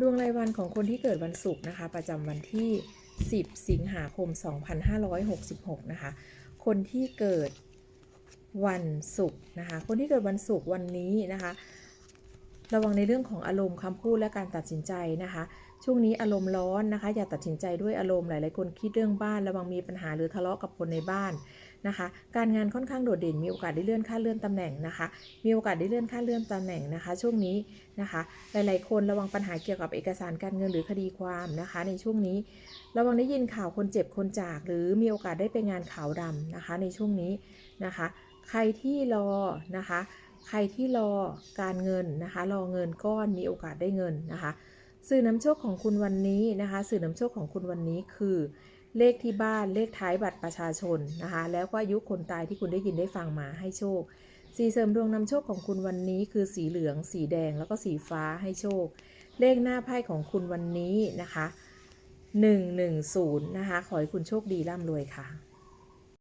ดวงรายวันของคนที่เกิดวันศุกร์นะคะ ประจำวันที่ 10 สิงหาคม 2566 นะคะ คนที่เกิดวันศุกร์นะคะ คนที่เกิดวันศุกร์วันนี้นะคะ ระวังในเรื่องของอารมณ์คำพูดและการตัดสินใจนะคะ ช่วงนี้อารมณ์ร้อนนะคะ อย่าตัดสินใจด้วยอารมณ์หลายๆคนคิดเรื่องบ้าน ระวังมีปัญหาหรือทะเลาะกับคนในบ้านนะคะ การงานค่อนข้างโดดเด่นมีโอกาสได้เลื่อนขั้นเลื่อนตำแหน่งนะคะ มีโอกาสได้เลื่อนขั้นเลื่อนตำแหน่งนะคะ ช่วงนี้นะคะ หลายๆ คนระวังปัญหาเกี่ยวกับเอกสารการเงินหรือคดีความนะคะ ในช่วงนี้ ระวังได้ยินข่าวคนเจ็บคนจาก หรือมีโอกาสได้ไปงานขาวดำนะคะ ในช่วงนี้นะคะ ใครที่รอนะคะ ใครที่รอการเงินนะคะ รอเงินก้อนมีโอกาสได้เงินนะคะ สื่อนำโชคของคุณวันนี้นะคะ สื่อนำโชคของคุณวันนี้คือเลขที่บ้านเลขท้ายบัตรประชาชนนะคะ แล้วก็อายุคนตายที่คุณได้ยินได้ฟังมาให้โชค สีเสริมดวงนำโชคของคุณวันนี้ คือสีเหลือง สีแดงแล้วก็สีฟ้าให้โชค เลขหน้าไพ่ของคุณวันนี้นะคะ 110 นะคะ ขอให้คุณโชคดีร่ำรวยค่ะ